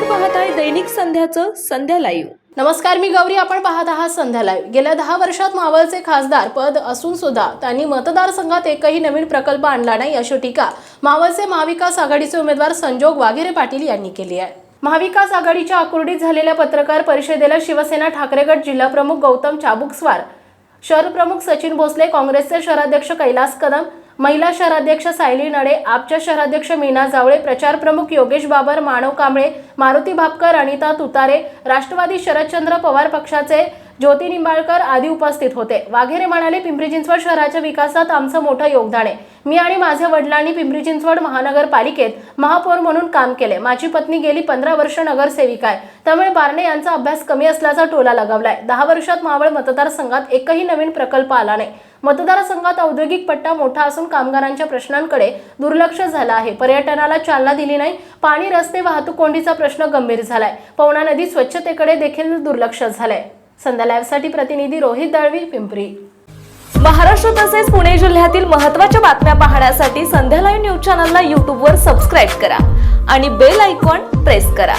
पाहत आहे दैनिक संध्याचं संध्या लाईव्ह नमस्कार मी गौरी. आपण पाहत आहात संध्या लाईव्ह गेल्या दहा वर्षात मावळचे खासदार पद असून सुद्धा त्यांनी मतदारसंघात एकही नवीन प्रकल्प आणला नाही अशी टीका मावळचे महाविकास आघाडीचे उमेदवार संजोग वाघेरे पाटील यांनी केली आहे. महाविकास आघाडीच्या आकुर्डीत झालेल्या पत्रकार परिषदेला शिवसेना ठाकरेगड जिल्हाप्रमुख गौतम चाबुकस्वार शहर प्रमुख सचिन भोसले काँग्रेसचे शहराध्यक्ष कैलास कदम महिला शहराध्यक्ष सायली नडे आपच्या शहराध्यक्ष मीना जावळे प्रचार प्रमुख योगेश बाबर मानव कांबळे मारुती भापकर अनिता तुतारे राष्ट्रवादी शरदचंद्र पवार पक्षाचे ज्योती निंबाळकर आदी उपस्थित होते. वाघेरे म्हणाले पिंपरी चिंचवड शहराच्या विकासात आमचं मोठं योगदान आहे. मी आणि माझ्या वडिलांनी पिंपरी चिंचवड महानगरपालिकेत महापौर म्हणून काम केले माझी पत्नी गेली पंधरा वर्ष नगरसेविका आहे. त्यामुळे बारणे यांचा अभ्यास कमी असल्याचा टोला लगावलाय. दहा वर्षात मावळ मतदारसंघात एकही नवीन प्रकल्प आला नाही. मतदारसंघात औद्योगिक पट्टा मोठा असून कामगारांच्या प्रश्नांकडे दुर्लक्ष झालं आहे. पर्यटनाला चालना दिली नाही. पाणी रस्ते वाहतूक कोंडीचा प्रश्न गंभीर झालाय. पवना नदी स्वच्छतेकडे देखील दुर्लक्ष झालंय. संध्या लाईव्हसाठी प्रतिनिधी रोहित दळवी पिंपरी. महाराष्ट्र तसेच पुणे जिल्ह्यातील महत्त्वाच्या बातम्या पाहण्यासाठी संध्या लाईव्ह न्यूज चॅनलला यूट्यूबवर सबस्क्राईब करा आणि बेल आयकॉन प्रेस करा.